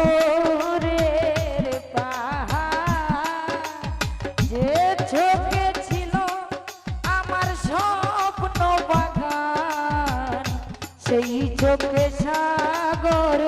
পাথরের পাহাড়। যে ছিল আমার সেই চোখে সাগর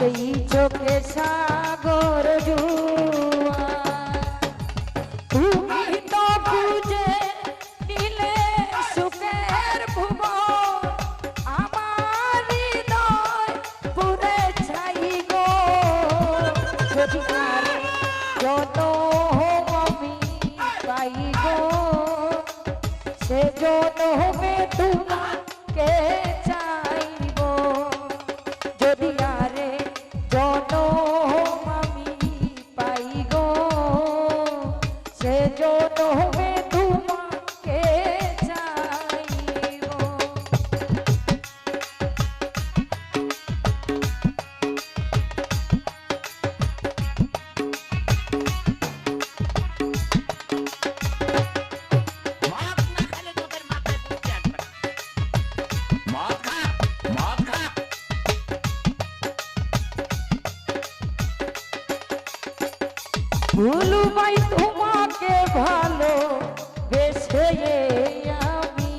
সেই চোখে সাগর তুমি তো খুঁজে নিলে সুখের ভুবন। আমার হৃদয় পুরে ছাই গো। গো। সে জনমে তোমাকে ভুলু ভাই তোমাকে ভালো বেসে আমি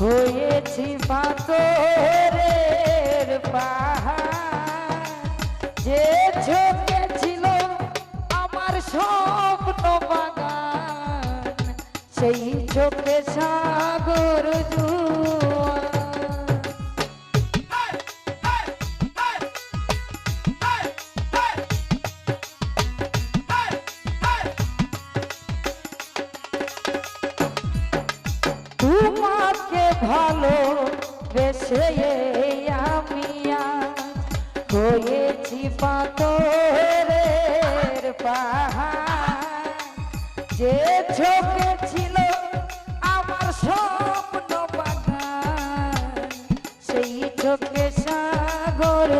হয়েছি পাথরের পাহাড়। যে চোখে ছিল আমার স্বপ্ন বাগান, সেই চোখে সাগর জুয়া বেসে আমি হয়েছি পাথরের পাহাড়। যে চোখে ছিল আমার স্বপ্ন বাগান সেই চোখে সাগর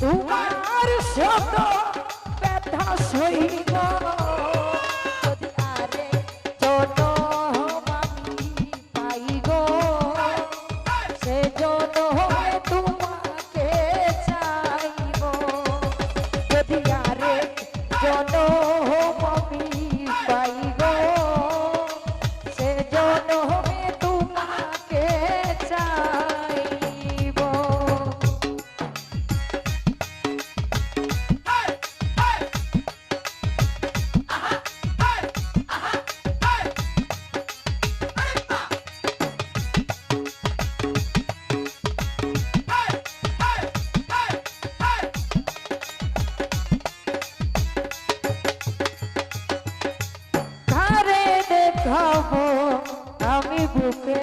তোমার শত જોઈ ગયો ধব আমি বুকে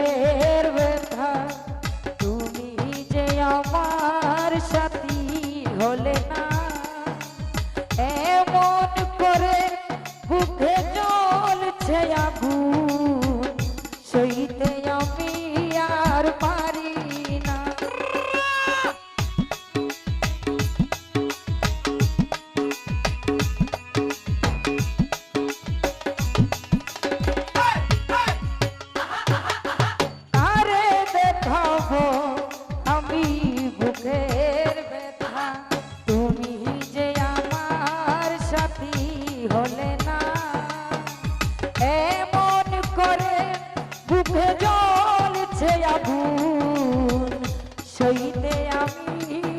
a mim.